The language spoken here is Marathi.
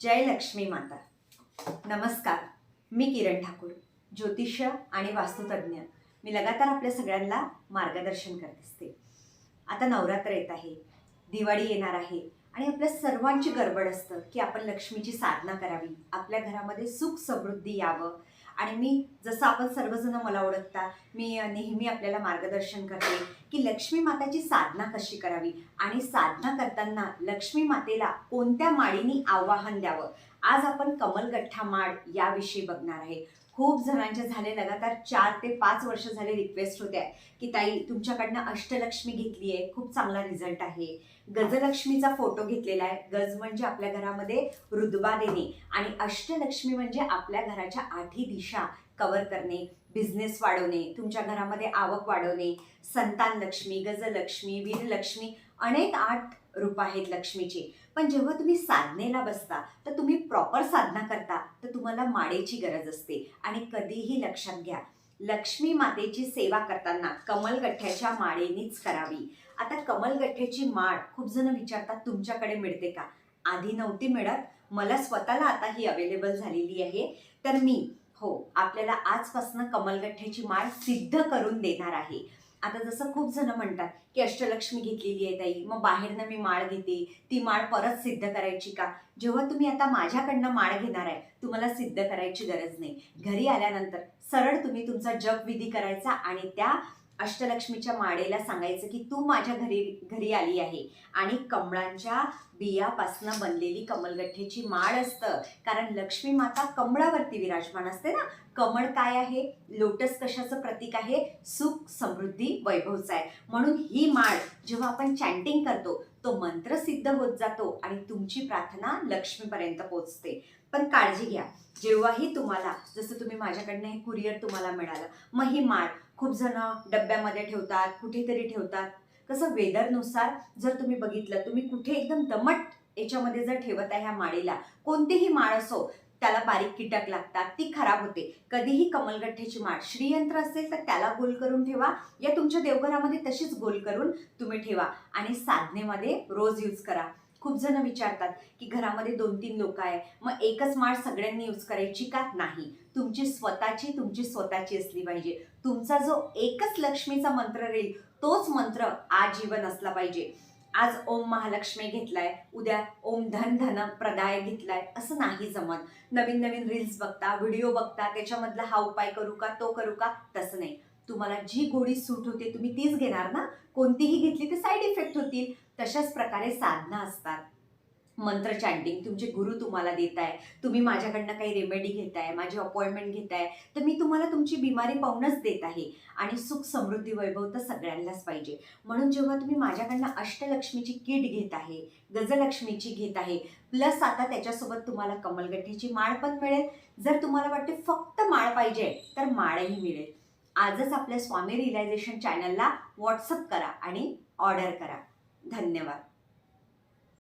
जय लक्ष्मी माता. नमस्कार मी किरण ठाकूर ज्योतिष्य आणि वास्तुतज्ञ. मी लगातार आपल्या सगळ्यांना मार्गदर्शन करत असते. आता नवरात्र येत आहे दिवाळी येणार आहे आणि आपल्या सर्वांची गडबड असतं की आपण लक्ष्मीची साधना करावी आपल्या घरामध्ये सुख समृद्धी यावं आणि मी जसं आपण सर्वजण मला ओळखता मी नेहमी आपल्याला मार्गदर्शन करते की लक्ष्मी माताची साधना कशी करावी? आणि साधना करताना लक्ष्मी मातेला कोणत्या माळीनी आवाहन द्यावं? आज आपण कमलगठ्ठा माळ याविषयी बघणार आहे. खूप जणांच्या झाले लगातार चार ते पाच वर्ष झाले रिक्वेस्ट होत्या की ताई तुमच्याकडनं अष्टलक्ष्मी घेतली आहे. खूप चांगला रिझल्ट आहे. गजलक्ष्मीचा फोटो घेतलेला आहे. गज म्हणजे आपल्या घरामध्ये रुदबा देणे आणि अष्टलक्ष्मी म्हणजे आपल्या घराच्या आठी दिशा कवर करणे बिझनेस वाढवणे तुमच्या घरामध्ये आवक वाढवणे संतान लक्ष्मी गजलक्ष्मी वीरलक्ष्मी अनेक आठ रूप आहेत लक्ष्मीची. पण जेव्हा तुम्ही साधनेला बसता तर तुम्ही प्रॉपर साधना करता तर तुम्हाला माळेची गरज असते. आणि कधीही लक्षात घ्या लक्ष्मी मातेची सेवा करताना कमलगठ्ठ्याच्या माळेनीच करावी. आता कमलगठ्ठ्याची माळ खूप जण विचारतात तुमच्याकडे मिळते का? आधी नव्हती मिळत. मला स्वतःला आता ही अवेलेबल झालेली आहे. तर मी हो आपल्याला आजपासून कमलगठ्ठ्याची माळ सिद्ध करून देणार आहे. आता जसं खूप जण म्हणतात की अष्टलक्ष्मी घेतलेली आहे ताई मग बाहेरनं मी माळ घेते ती माळ परत सिद्ध करायची का? जेव्हा तुम्ही आता माझ्याकडनं माळ घेणार आहे तुम्हाला सिद्ध करायची गरज नाही. घरी आल्यानंतर सरळ तुम्ही तुमचा जप विधी करायचा आणि त्या अष्टलक्ष्मीच्या माळेला सांगायचं की तू माझ्या घरी घरी आली आहे. आणि कमळांच्या बियापासनं बनलेली कमलगठ्ठेची माळ असतं. कारण लक्ष्मी माता कमळावरती विराजमान असते ना. कमळ काय आहे? लोटस कशाचं प्रतीक आहे? सुख समृद्धी वैभवचं आहे. म्हणून ही माळ जेव्हा आपण चॅन्टिंग करतो तो मंत्र सिद्ध होत जातो आणि तुमची प्रार्थना लक्ष्मीपर्यंत पोचते पण काळजी घ्या. जेव्हाही तुम्हाला जसं तुम्ही माझ्याकडनं हे कुरिअर तुम्हाला मिळालं मग ही माळ खूप जण डब्यामध्ये ठेवतात कुठेतरी ठेवतात. कसं वेदरनुसार जर तुम्ही बघितलं तुम्ही कुठे एकदम दमट याच्यामध्ये जर ठेवत आहे ह्या माळीला कोणतीही माळ असो त्याला बारीक कीटक लागतात ती खराब होते. कधीही कमलगठ्ठ्याची माळ श्रीयंत्र असेल तर त्याला गोल करून ठेवा. या तुमच्या देवघरामध्ये तशीच गोल करून तुम्ही ठेवा आणि साधनेमध्ये रोज यूज करा. खूप जण विचारतात की घरामध्ये दोन तीन लोक आहे मग एकच माळ सगळ्यांनी यूज करायची का? नाही. तुमची स्वतःची तुमची स्वतःची असली पाहिजे. तुमचा जो एकच लक्ष्मीचा मंत्र राहील तोच मंत्र आजीवन असला पाहिजे. आज ओम महालक्ष्मी घेतलाय उद्या ओम धन धन प्रदाय घेतलाय असं नाही जमत. नवीन नवीन रील्स बघता व्हिडिओ बघता त्याच्यामधला हा उपाय करू का तो करू का तसं नाही. तुम्हाला जी गोडी सूट होते तुम्ही तीच घेणार ना? कोणतीही घेतली तर साईड इफेक्ट होतील. तशाच प्रकारे साधना असतात. मंत्र चॅन्टिंग तुमचे गुरु तुम्हाला देत आहे तुम्ही माझ्याकडनं काही रेमेडी घेताय माझी अपॉइंटमेंट घेताय तर मी तुम्हाला तुमची बिमारी पाहूनच देत आहे. आणि सुख समृद्धी वैभव तर सगळ्यांनाच पाहिजे. म्हणून जेव्हा तुम्ही माझ्याकडनं अष्टलक्ष्मीची किट घेत आहे गजलक्ष्मीची घेत आहे प्लस आता त्याच्यासोबत तुम्हाला कमलगठ्ठीची माळ पण मिळेल. जर तुम्हाला वाटते फक्त माळ पाहिजे तर माळही मिळेल. आजच आपल्या स्वामी रिलायझेशन चॅनलला व्हॉट्सअप करा आणि ऑर्डर करा. धन्यवाद.